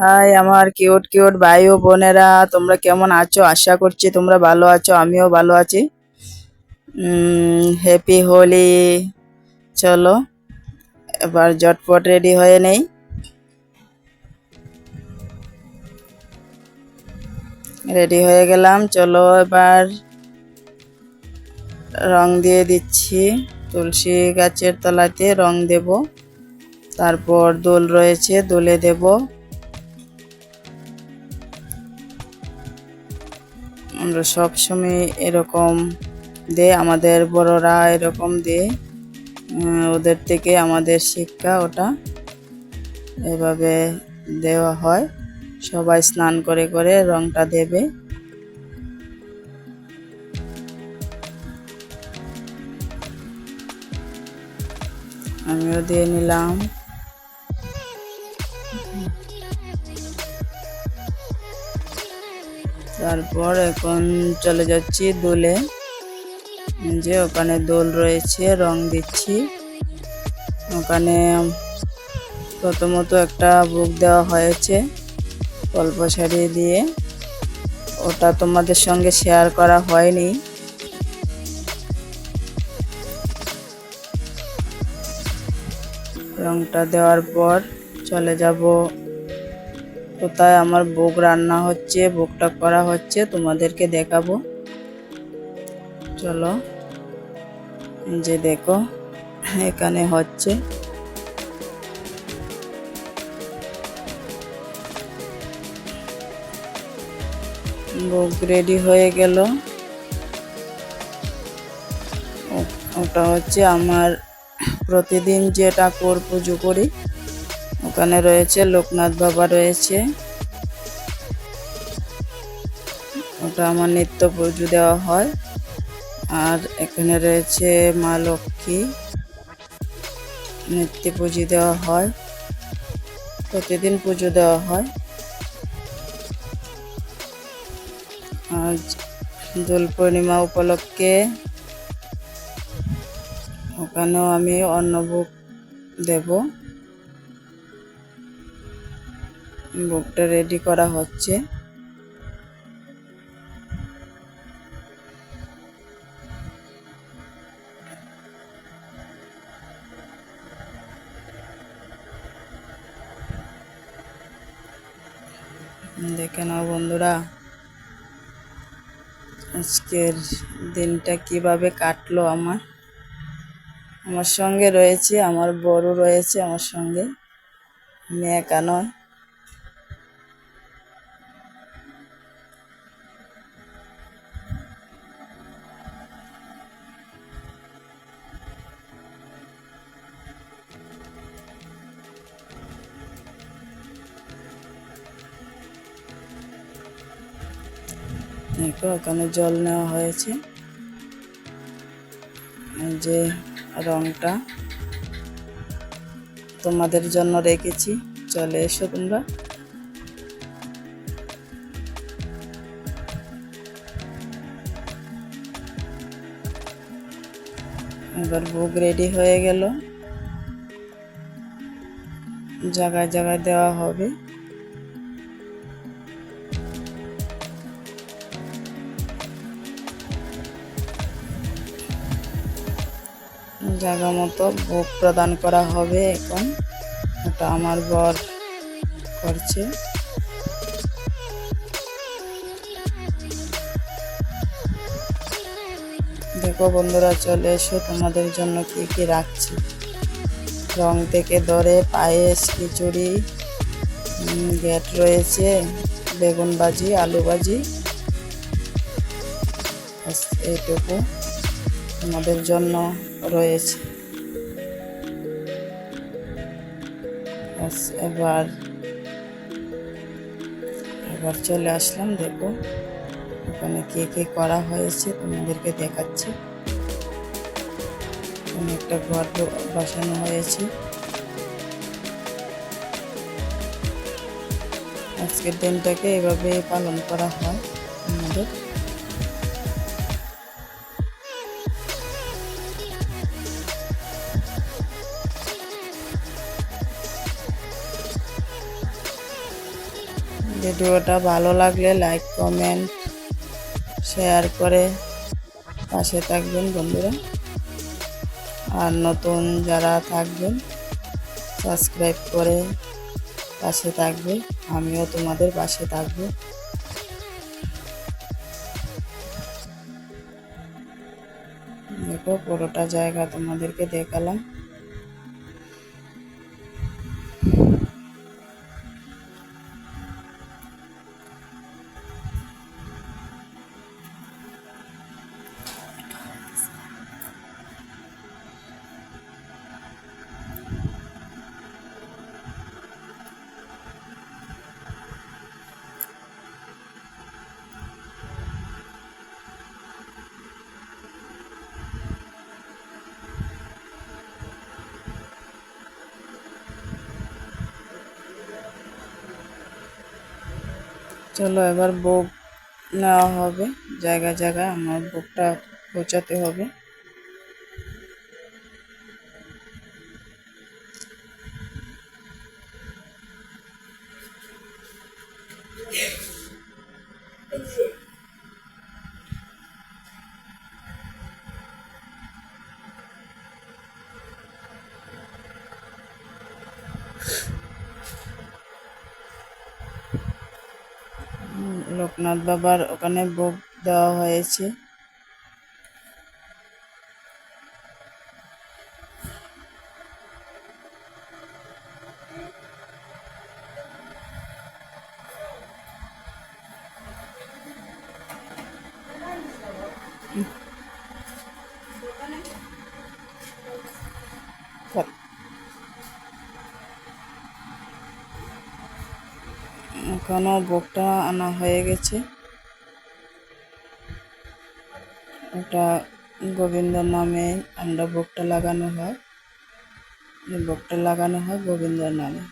High আমার cute cute ভাই ও বোনেরা, তোমরা কেমন আছো? আশা করছি তোমরা ভালো আছো, আমিও ভালো আছি। হ্যাপি হোলি। চলো, এবার ঝটপট রেডি হয়ে নেই। রেডি হয়ে গেলাম, চলো এবার রং দিয়ে দিচ্ছি। তুলসী গাছের তলাতে রং দেব। তারপর দোল রয়েছে, দোলে দেব। আমরা সব সময় এরকম দে, আমাদের বড়রা এরকম দে ওদের থেকে আমাদের শিক্ষা ওটা এভাবে দেওয়া হয়। সবাই স্নান করে করে রংটা দেবে। আমিও দিয়ে নিলাম। তারপর এখন চলে যাচ্ছি দোলে। যে ওখানে দোল রয়েছে, রং দিচ্ছি। ওখানে প্রথমত একটা বুক দেওয়া হয়েছে গল্প শাড়ি দিয়ে। ওটা তোমাদের সঙ্গে শেয়ার করা হয়নি। রংটা দেওয়ার পর চলে যাব কোথায় আমার ভোগ রান্না হচ্ছে, ভোগটা করা হচ্ছে, তোমাদেরকে দেখাবো। চলো যে দেখো, এখানে হচ্ছে। ভোগ রেডি হয়ে গেল। ওটা হচ্ছে আমার প্রতিদিন যে ঠাকুর পুজো করি ওখানে রয়েছে, লোকনাথ বাবা রয়েছে। ওটা আমার নিত্য পুজো দেওয়া হয়। আর এখানে রয়েছে মা লক্ষ্মী। নিত্য পুজো দেওয়া হয়। প্রতিদিন পুজো দেওয়া হয়। আর দোল পূর্ণিমা উপলক্ষে ওখানেও আমি অন্নভোগ দেব। ভোগটা রেডি করা হচ্ছে। দেখে নাও বন্ধুরা, আজকের দিনটা কীভাবে কাটলো আমার। আমার সঙ্গে রয়েছে, আমার বড় রয়েছে, আমার সঙ্গে। একা নয়। দেখো এখানে জল নেওয়া হয়েছে। যে রংটা তোমাদের জন্য রেখেছি। চলে এসো তোমরা। এবার ভোগ রেডি হয়ে গেল। জায়গায় জায়গায় দেওয়া হবে। জায়গা মতো ভোগ প্রদান করা হবে এখন। ওটা আমার বর করছে। দেখো বন্ধুরা, চলে এসো। তোমাদের জন্য কি কি রাখছি? রং থেকে ধরে পায়েস, খিচুড়ি গেট রয়েছে, বেগুন ভাজি, আলু ভাজি। এইটুকু। তোমাদের জন্য রয়েছে। এবার এবার চলে আসলাম, দেখো ওখানে কে কে করা হয়েছে, তোমাদেরকে দেখাচ্ছি। একটা ঘর বসানো হয়েছে। আজকের দিনটাকে এভাবে পালন করা হয় আমাদের। ভিডিওটা ভালো লাগলে লাইক, কমেন্ট, শেয়ার করে পাশে থাকবেন বন্ধুরা। আর নতুন যারা থাকবেন, সাবস্ক্রাইব করে পাশে থাকবে। আমিও তোমাদের পাশে থাকব। দেখো, পুরোটা জায়গা তোমাদেরকে দেখালাম। চলো এবার বুক নেওয়া হবে। জায়গা জায়গায় আমার বুকটা পৌঁছাতে হবে। লোকনাথ বাবার ওখানে বুক দেওয়া হয়েছে। এখনও বুকটা আনা হয়ে গেছে। এটা গোবিন্দ নামে আমরা বুকটা লাগানো হয়। বুকটা লাগানো হয় গোবিন্দ নামে।